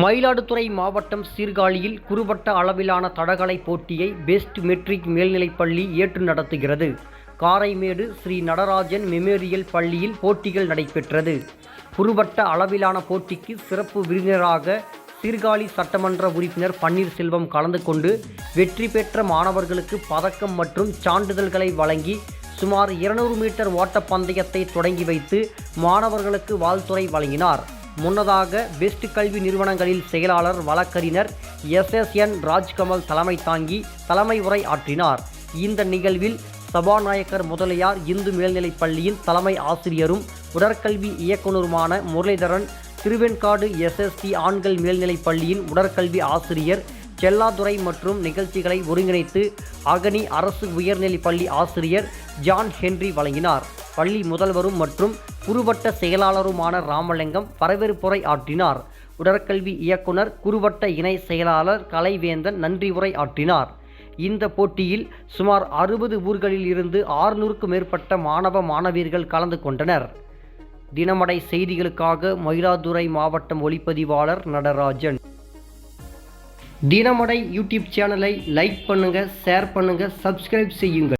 மயிலாடுதுறை மாவட்டம் சீர்காழியில் குறுவட்ட அளவிலான தடகள போட்டியை பெஸ்ட் மெட்ரிக் மேல்நிலைப்பள்ளி ஏற்று நடத்துகிறது. காரைமேடு ஸ்ரீ நடராஜன் மெமோரியல் பள்ளியில் போட்டிகள் நடைபெற்றது. குறுவட்ட அளவிலான போட்டிக்கு சிறப்பு விருந்தினராக சீர்காழி சட்டமன்ற உறுப்பினர் பன்னீர்செல்வம் கலந்து கொண்டு வெற்றி பெற்ற மாணவர்களுக்கு பதக்கம் மற்றும் சான்றிதழ்களை வழங்கி சுமார் 200 மீட்டர் ஓட்டப்பந்தயத்தை தொடங்கி வைத்து மாணவர்களுக்கு வாழ்த்துறை வழங்கினார். முன்னதாக பெஸ்ட் கல்வி நிறுவனங்களில் செயலாளர் வழக்கறிஞர் எஸ்எஸ்என் ராஜ்கமல் தலைமை தாங்கி தலைமை உரை ஆற்றினார். இந்த நிகழ்வில் சபாநாயகர் முதலியார் இந்து மேல்நிலைப் பள்ளியின் தலைமை ஆசிரியரும் உடற்கல்வி இயக்குனருமான முரளிதரன் திருவெண்காடு எஸ்எஸ்டி ஆண்கள் மேல்நிலைப் பள்ளியின் உடற்கல்வி ஆசிரியர் செல்லாதுரை மற்றும் நிகழ்ச்சிகளை ஒருங்கிணைத்து அகனி அரசு உயர்நிலைப் பள்ளி ஆசிரியர் ஜான் ஹென்றி வழங்கினார். பள்ளி முதல்வரும் மற்றும் குறுவட்ட செயலாளருமான ராமலிங்கம் வரவேற்புரை ஆற்றினார். உடற்கல்வி இயக்குனர் குறுவட்ட இணை செயலாளர் கலைவேந்தன் நன்றி உரை ஆற்றினார். இந்த போட்டியில் சுமார் அறுபது ஊர்களில் இருந்து ஆறுநூறுக்கும் மேற்பட்ட மாணவ மாணவியர்கள் கலந்து கொண்டனர். தினமடை செய்திகளுக்காக மயிலாதுறை மாவட்டம் ஒளிப்பதிவாளர் நடராஜன். தினமடை யூடியூப் சேனலை லைக் பண்ணுங்கள் ஷேர் பண்ணுங்கள் சப்ஸ்கிரைப் செய்யுங்கள்.